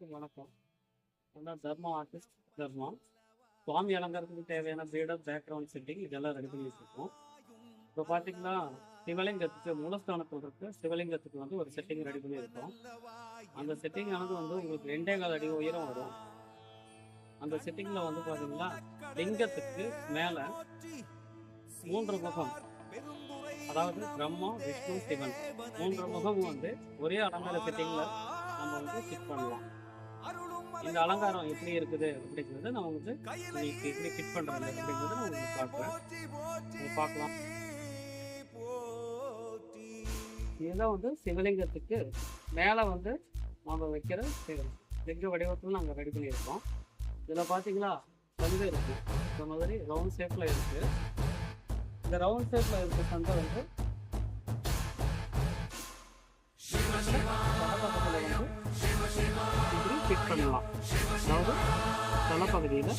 எல்லாருக்கும் வணக்கம். நான் தர்மா ஆர்டிஸ்ட் தர்மா? சுவாமி அலங்காரத்துக்கு தேவையான பீடர் பேக்ரவுண்ட் செட்டிங் இதெல்லாம் ரெடி பண்ணி வச்சுருக்கோம் இப்போ பார்த்தீங்கன்னா சிவலிங்கத்துக்கு மூலஸ்தானத்தில் இருக்க சிவலிங்கத்துக்கு வந்து ஒரு செட்டிங் ரெடி பண்ணியிருக்கோம். அந்த செட்டிங் ஆனது வந்து உங்களுக்கு ரெண்டே கால் அடி உயரம் வரும். அந்த செட்டிங்கில் வந்து பார்த்தீங்கன்னா லிங்கத்துக்கு மேலே மூன்று முகம். அதாவது பிரம்மா விஷ்ணு சிவன். மூன்று முகம் வந்து ஒரே அலங்கார செட்டிங்கில் நம்ம வந்து ஃபிட் பண்ணலாம். இந்த அலங்காரம் எப்படி இருக்குது அப்படிங்கிறத நான் வந்து இன்னைக்கு எப்படி ஃபிட் பண்ணுறது அப்படிங்கிறத நான் உங்களுக்கு நீங்க பார்க்கலாம். இதுதான் வந்து சிவலிங்கத்துக்கு மேலே வந்து நம்ம வைக்கிற லிங்க வடிவத்தில் நாங்கள் ரெடி பண்ணியிருக்கோம். இதில் பார்த்தீங்களா சந்து இருக்கு. இந்த மாதிரி ரவுண்ட் ஷேப்பில் இருக்கு. இந்த ரவுண்ட் ஷேப்பில் இருக்க சந்தை வந்து வந்து ஃபிட் பண்ணலாம். அதாவது தலைப்பகுதியில்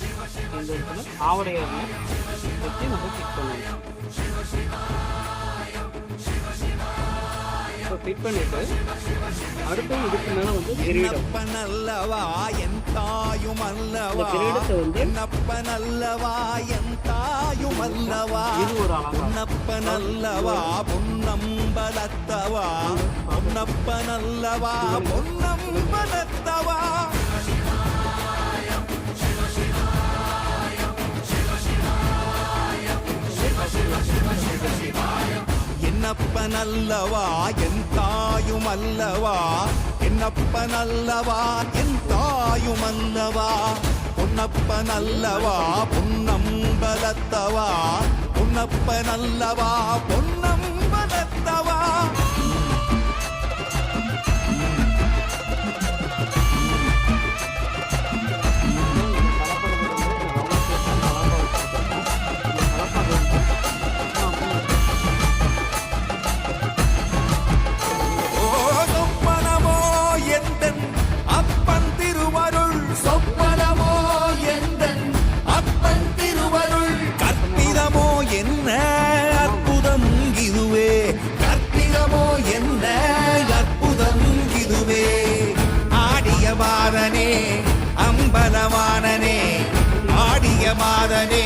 இந்த இடத்துல ஆவடையாக வச்சு நம்ம ஃபிட் பண்ணலாம். இப்போ ஃபிட் பண்ணிட்டு அடுத்து இதுக்கு மேலே வந்து கிரீடம். என்னப்பனல்லவா என் தாயும் இந்த அல்லவா கிரீடத்தை வந்து என்னப்பனல்லவா என் தாயும் அல்லவா? இது ஒரு அலங்காரம். பொன்னப்பனல்லவா பொன்னம்பலத்தவா? பொன்னப்பனல்லவா பொன்னம்பலத்தவா என்னப்பனல்லவா என் தாயும் அல்லவா? என்னப்பனல்லவா என் தாயும் அல்லவா? பொன்னப்பனல்லவா பொன்னம்பலத்தவா? பொன்னப்பனல்லவா பொன்னம்பலத்தவா? என்ன அற்புதம் இதுவே? கற்பிதமோ என்ன அற்புதம் இதுவே? ஆடிய மாதனே அம்பலவானனே ஆடிய மாதனே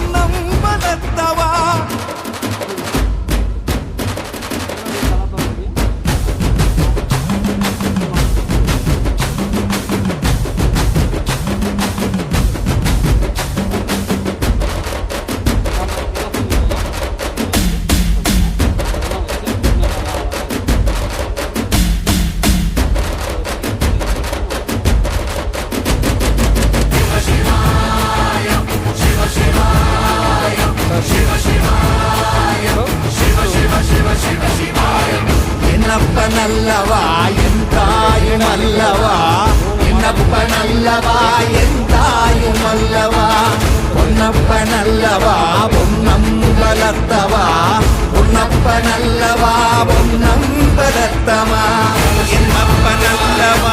நல்லவா? என் தாயும் அல்லவா என்னப்பனல்லவா என் தாயும் அல்லவா பொன்னப்பனல்லவா பொன்னம்பலத்தவா பொன்னப்பனல்லவா பொன்னம்பலத்தவா என்னப்ப நல்லவா?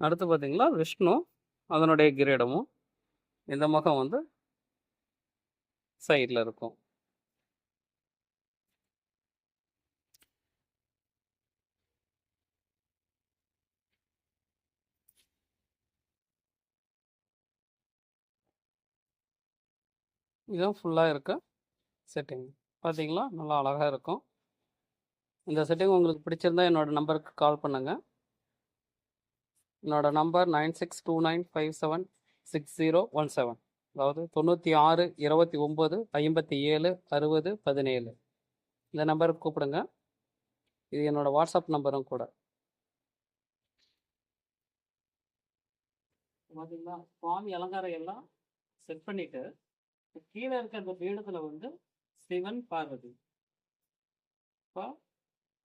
அடுத்து பார்த்திங்களா விஷ்ணு அதனுடைய கிரீடமும் இந்த முகம் வந்து சைடில் இருக்கும். இதுதான் ஃபுல்லாக இருக்க செட்டிங் பார்த்தீங்களா? நல்லா அழகாக இருக்கும். இந்த செட்டிங் உங்களுக்கு பிடிச்சிருந்தா என்னோடய நம்பருக்கு கால் பண்ணுங்கள் என்னோட number nine six two nine five seven six zero one seven அதாவது தொண்ணூற்றி ஆறு இருபத்தி ஒம்பது ஐம்பத்தி ஏழு அறுபது பதினேழு. இந்த நம்பருக்கு கூப்பிடுங்க. இது என்னோட வாட்ஸ்அப் நம்பரும் கூட. பார்த்தீங்களா சுவாமி அலங்காரம் எல்லாம் செட் பண்ணிட்டு கீழே இருக்க அந்த பீடத்துல வந்து சிவன் பார்வதி. இப்போ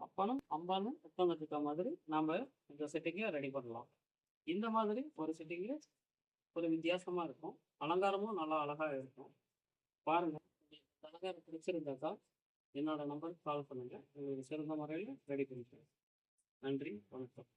அப்பனும் அம்பானும் உட்காந்துட்டு இருக்க மாதிரி நாம இந்த செட்டிங்கை ரெடி பண்ணலாம். இந்த மாதிரி ஒரு செட்டிங்கு ஒரு வித்தியாசமாக இருக்கும். அலங்காரமும் நல்லா அழகாக இருக்கும். பாருங்கள் அலங்காரம் பிடிச்சிருந்தாக்கா என்னோட நம்பருக்கு கால் பண்ணுங்கள் உங்களுக்கு சிறந்த முறையில் ரெடி பண்ணிக்கிறேன். நன்றி. வணக்கம்.